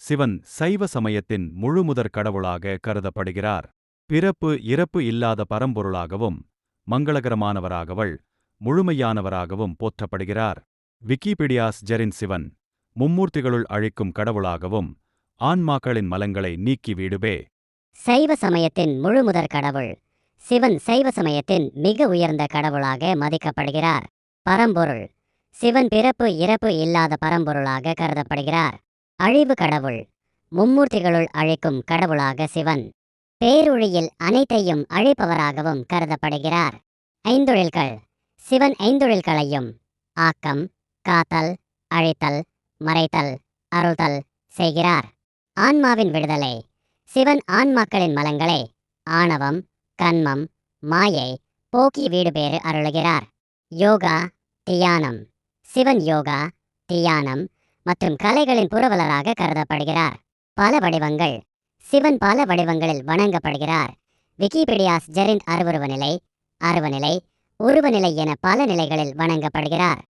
சிவன் சைவ சமயத்தின் முழுமுதற் கடவுளாக கருதப்படுகிறார். பிறப்பு இறப்பு இல்லாத பரம்பொருளாகவும் மங்களகரமானவராகவள் முழுமையானவராகவும் போற்றப்படுகிறார். விக்கிபீடியாஸ் ஜெரின் சிவன் மும்மூர்த்திகளுள் அழிக்கும் கடவுளாகவும் ஆன்மாக்களின் மலங்களை நீக்கி வீடுபே. சைவ சமயத்தின் முழுமுதற் கடவுள் சிவன் சைவ சமயத்தின் மிக உயர்ந்த கடவுளாக மதிக்கப்படுகிறார். பரம்பொருள் சிவன் பிறப்பு இறப்பு இல்லாத பரம்பொருளாக கருதப்படுகிறார். அழிவு கடவுள். மும்மூர்த்திகளுள் அழைக்கும் கடவுளாக சிவன். பேரொழியில் அனைத்தையும் அழைப்பவராகவும் கருதப்படுகிறார். ஐந்தொழில்கள். சிவன் ஐந்தொழில்களையும் ஆக்கம் காத்தல் அழைத்தல் மறைத்தல் அருள்தல் செய்கிறார். ஆன்மாவின் விடுதலை. சிவன் ஆன்மாக்களின் மலங்களை ஆணவம் கன்மம் மாயை போக்கி வீடு பேறு அருளுகிறார். யோகா தியானம். சிவன் யோகா தியானம் மற்றும் கலைகளின் புரவலராக கருதப்படுகிறார். பல வடிவங்கள். சிவன் பல வடிவங்களில் வணங்கப்படுகிறார். விக்கிபீடியாஸ் ஜெரிந்த் அருவருவ நிலை அருவநிலை உருவநிலை என பல நிலைகளில் வணங்கப்படுகிறார்.